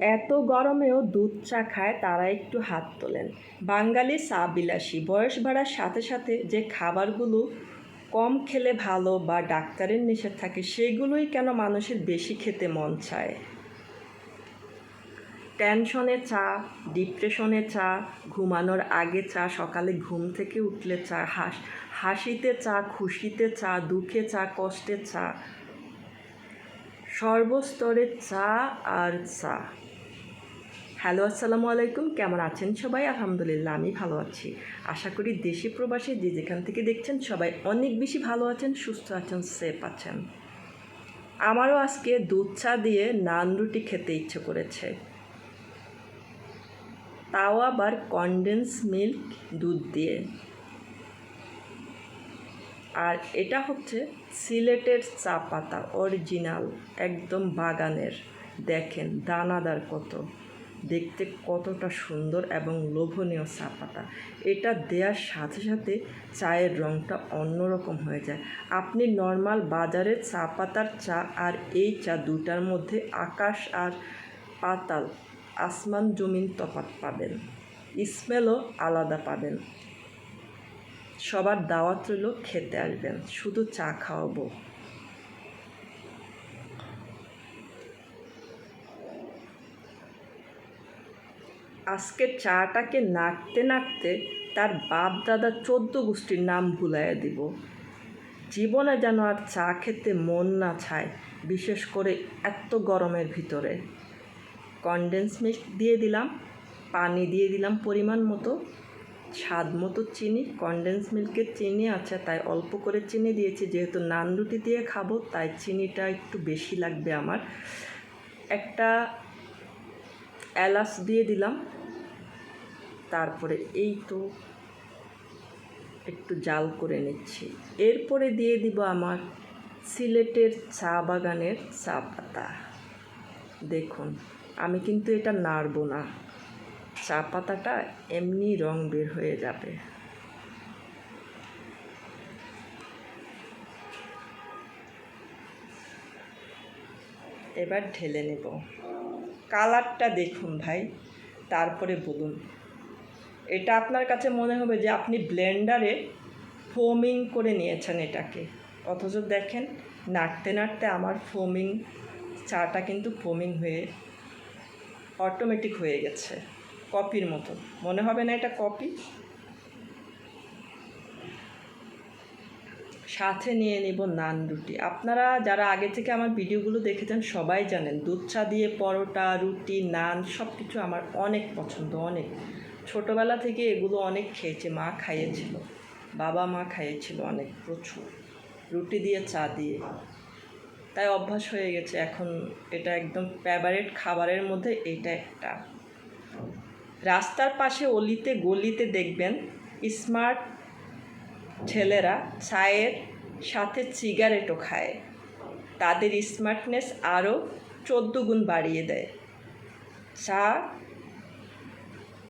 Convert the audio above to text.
এত গরমেও দুধ চা খায় তারা একটু হাত তোলেন। বাঙালি চা বিলাসী বয়স বাড়ার সাথে সাথে যে খাবারগুলো কম খেলে ভালো বা ডাক্তারের নিষেধ থাকে, সেগুলোই কেন মানুষের বেশি খেতে মন চায়? টেনশনে চা, ডিপ্রেশনে চা, ঘুমানোর আগে চা, সকালে ঘুম থেকে উঠলে চা, হাস, হাসিতে চা, খুশিতে চা, দুঃখে চা, কষ্টে চা সর্বস্তরের চা আর চা। হ্যালো আসসালামু আলাইকুম। কেমন আছেন সবাই? আলহামদুলিল্লাহ, আমি ভালো আছি। আশা করি দেশি প্রবাসী যে যেখান থেকে দেখছেন সবাই অনেক বেশি ভালো আছেন, সুস্থ আছেন, সেফ আছেন। আমারও আজকে দুধ চা দিয়ে নান রুটি খেতে ইচ্ছে করেছে। তাও আবার কনডেন্স মিল্ক দুধ দিয়ে। আর এটা হচ্ছে সিলেটের চা পাতা অরিজিনাল একদম বাগানের। দেখেন দানাদার কত, দেখতে কতটা সুন্দর এবং লোভনীয় চা পাতা এটা দেওয়ার সাথে সাথে চায়ের রঙটা অন্যরকম হয়ে যায়। আপনি নর্মাল বাজারের চা পাতার চা আর এই চা দুটার মধ্যে আকাশ আর পাতাল, আসমান জমিন তফাত পাবেন। স্মেলও আলাদা পাবেন। সবার দাওয়াত রইল, খেতে আসবেন। শুধু চা খাওয়াবো। আজকে চাটাকে নাড়তে নাড়তে তার বাপ দাদা চোদ্দ গোষ্ঠীর নাম ভুলাইয়া দিব। জীবনে যেন আর চা খেতে মন না ছায় বিশেষ করে এত গরমের ভিতরে। কনডেন্স মিল্ক দিয়ে দিলাম, পানি দিয়ে দিলাম পরিমাণ মতো। স্বাদ মতো চিনি কনডেন্স মিল্কের চিনি আছে তাই অল্প করে চিনি দিয়েছি। যেহেতু নান রুটি দিয়ে খাব, তাই চিনিটা একটু বেশি লাগবে আমার। একটা এলাচ দিয়ে দিলাম। তারপরে এই তো একটু জাল করে নিচ্ছি। এরপরে দিয়ে দিব আমার সিলেটের চা বাগানের চা পাতা। দেখুন, আমি কিন্তু এটা নাড়ব না। চা পাতাটা এমনি রং বের হয়ে যাবে। এবার ঢেলে নেব। কালারটা দেখুন ভাই, তারপরে বলুন। এটা আপনার কাছে মনে হবে যে আপনি ব্লেন্ডারে ফোমিং করে নিয়েছেন এটাকে। অথচ দেখেন, নাড়তে নাড়তে আমার ফোমিং, চাটা কিন্তু ফোমিং হয়ে অটোমেটিক হয়ে গেছে। কপির মতো। মনে হবে না এটা কপি? সাথে নিয়ে নিব নান রুটি। আপনারা যারা আগে থেকে আমার ভিডিওগুলো দেখেছেন, সবাই জানেন, দুধ চা দিয়ে পরোটা, রুটি, নান সব কিছু আমার অনেক পছন্দ, অনেক। ছোটোবেলা থেকে এগুলো অনেক খেয়েছে, মা খাইয়েছিল। বাবা মা খাইয়েছিল অনেক, প্রচুর। রুটি দিয়ে, চা দিয়ে। তাই অভ্যাস হয়ে গেছে। এখন এটা একদম ফেভারেট খাবারের মধ্যে এইটা একটা। রাস্তার পাশে অলিতে গলিতে দেখবেন স্মার্ট ছেলেরা চায়ের সাথে সিগারেটও খায়। তাদের স্মার্টনেস আরও চোদ্দ গুণ বাড়িয়ে দেয়। চা